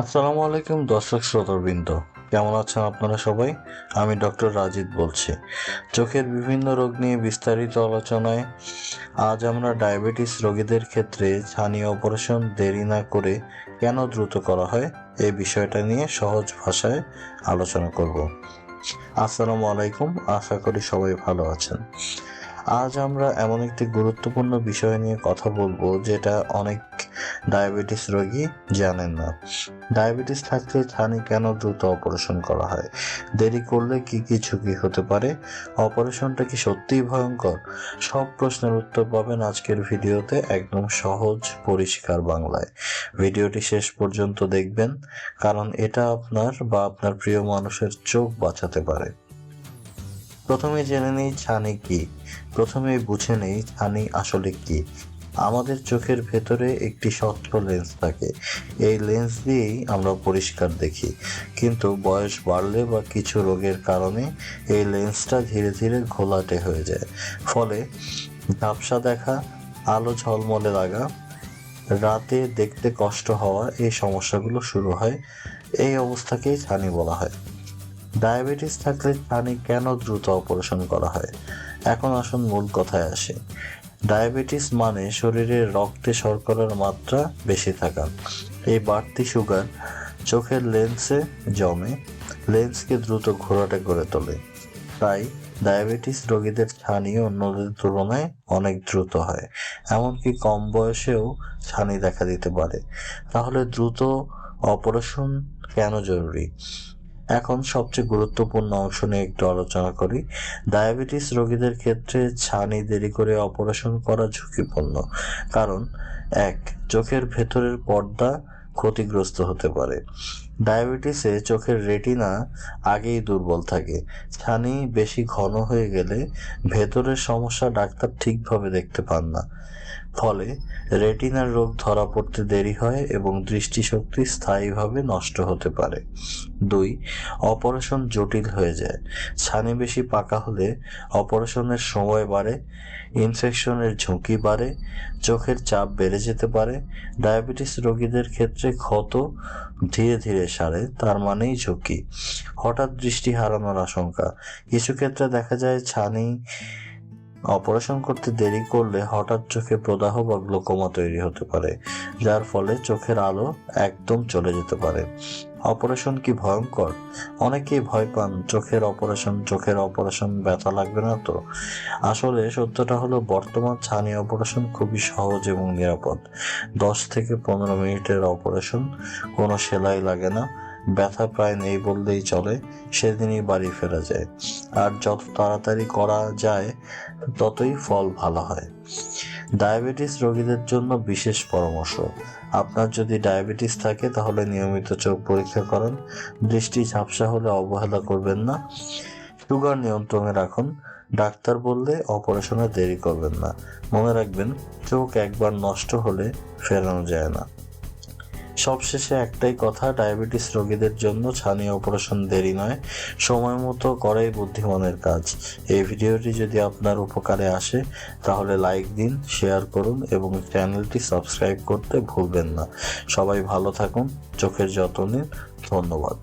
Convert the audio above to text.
আসসালামু আলাইকুম দর্শক শ্রোতবৃন্দ। কেমন আছেন আপনারা সবাই? আমি ডক্টর রাজিদ বলছি। চোখের বিভিন্ন রোগ নিয়ে বিস্তারিত আলোচনায় আজ আমরা ডায়াবেটিস রোগীদের ক্ষেত্রে ছানি অপারেশন দেরি না করে কেন দ্রুত করা হয় এই বিষয়টা নিয়ে সহজ ভাষায় আলোচনা করব। আসসালামু আলাইকুম, আশা করি সবাই ভালো আছেন। আজ আমরা এমন একটি গুরুত্বপূর্ণ বিষয় নিয়ে কথা বলব, যেটা অনেক ডায়াবেটিস রোগী জানেন না। ডায়াবেটিস থাকলে ছানি কেন দ্রুত অপারেশন করা হয়? দেরি করলে কি কি ঝুঁকি হতে পারে? অপারেশনটা কি সত্যিই ভয়ঙ্কর? সব প্রশ্নের উত্তর পাবেন আজকের ভিডিওতে একদম সহজ, পরিষ্কার বাংলায়। ভিডিওটি শেষ পর্যন্ত দেখবেন, কারণ এটা আপনার বা আপনার প্রিয় মানুষের চোখ বাঁচাতে পারে। প্রথমে জেনে নেই ছানি কি। প্রথমে বুঝে নেই ছানি আসলে কি। আমাদের চোখের ভেতরে একটি স্বচ্ছ লেন্স থাকে। এই লেন্স দিয়েই আমরা পরিষ্কার দেখি। কিন্তু বয়স বাড়লে বা কিছু রোগের কারণে এই লেন্সটা ধীরে ধীরে ঘোলাটে হয়ে যায়। ফলে ঝাপসা দেখা, আলো ঝলমলে লাগা, রাতে দেখতে কষ্ট হওয়া এই সমস্যাগুলো শুরু হয়। এই অবস্থাকেই ছানি বলা হয়। ডায়াবেটিস থাকলে ছানি কেন দ্রুত অপারেশন করা হয়? এখন আসুন মূল কথায় আসে। ডায়াবেটিস মানে শরীরে রক্তে শর্করার মাত্রা বেশি থাকা। এই বাড়তি সুগার চোখের লেন্সে জমে, লেন্সকে দ্রুত ঘোরাটে করে তোলে। তাই ডায়াবেটিস রোগীদের ছানি অন্যদের তুলনায় অনেক দ্রুত হয়। এমনকি কম বয়সেও ছানি দেখা দিতে পারে। তাহলে দ্রুত অপারেশন কেন জরুরি? এখন সবচেয়ে গুরুত্বপূর্ণ অংশ নিয়ে একটু আলোচনা করি। ডায়াবেটিস রোগীদের ক্ষেত্রে ছানি দেরি করে অপারেশন করা ঝুঁকিপূর্ণ। কারণ, এক, চোখের ভেতরের পর্দা ক্ষতিগ্রস্ত হতে পারে। ডায়াবেটিসে চোখের রেটিনা আগেই দুর্বল থাকে। ছানি বেশি ঘন হয়ে গেলে ভেতরের সমস্যা ডাক্তার ঠিকভাবে দেখতে পান না। ফলে রেটিনার রোগ ধরা পড়তে দেরি হয় এবং দৃষ্টিশক্তি স্থায়ীভাবে নষ্ট হতে পারে। দুই, অপারেশন জটিল হয়ে যায়। ছানি বেশি পাকা হলে অপারেশনের সময় বাড়ে, ইনফেকশনের ঝুঁকি বাড়ে, চোখের চাপ বেড়ে যেতে পারে। ডায়াবেটিস রোগীদের ক্ষেত্রে ক্ষত ধীরে ধীরে সারে তার মানেই ঝুঁকি। হঠাৎ দৃষ্টি হারানোর আশঙ্কা। কিছু ক্ষেত্রে দেখা যায়, ছানি অপারেশন করতে দেরি করলে হঠাৎ চোখে প্রদাহ বা গ্লোকোমা তৈরি হতে পারে, যার ফলে চোখের আলো একদম চলে যেতে পারে। অপারেশন কি ভয়ঙ্কর? অনেকেই ভয় পান, চোখের অপারেশন চোখের অপারেশন, ব্যথা লাগবে না তো? আসলে সত্যটা হলো, বর্তমান ছানি অপারেশন খুবই সহজ এবং নিরাপদ। দশ থেকে পনেরো মিনিটের অপারেশন, কোনো সেলাই লাগে না, ব্যথা প্রায় নেই বললেই চলে, সেদিনই বাড়ি ফেরা যায়। আর যত তাড়াতাড়ি করা যায়, ততই ফল ভালো হয়। ডায়াবেটিস রোগীদের জন্য বিশেষ পরামর্শ। আপনার যদি ডায়াবেটিস থাকে, তাহলে নিয়মিত চোখ পরীক্ষা করেন। দৃষ্টি ঝাপসা হলে অবহেলা করবেন না। সুগার নিয়ন্ত্রণে রাখুন। ডাক্তার বললে অপারেশনে দেরি করবেন না। মনে রাখবেন, চোখ একবার নষ্ট হলে ফেরানো যায় না। সবশেষে একটাই কথা, ডায়াবেটিস রোগীদের জন্য ছানি অপারেশন দেরি নয়, সময় মতো করাই বুদ্ধিমানের কাজ। এই ভিডিওটি যদি আপনার উপকারে আসে, তাহলে লাইক দিন, শেয়ার করুন এবং চ্যানেলটি সাবস্ক্রাইব করতে ভুলবেন না। সবাই ভালো থাকুন, চোখের যত্ন নিন, ধন্যবাদ।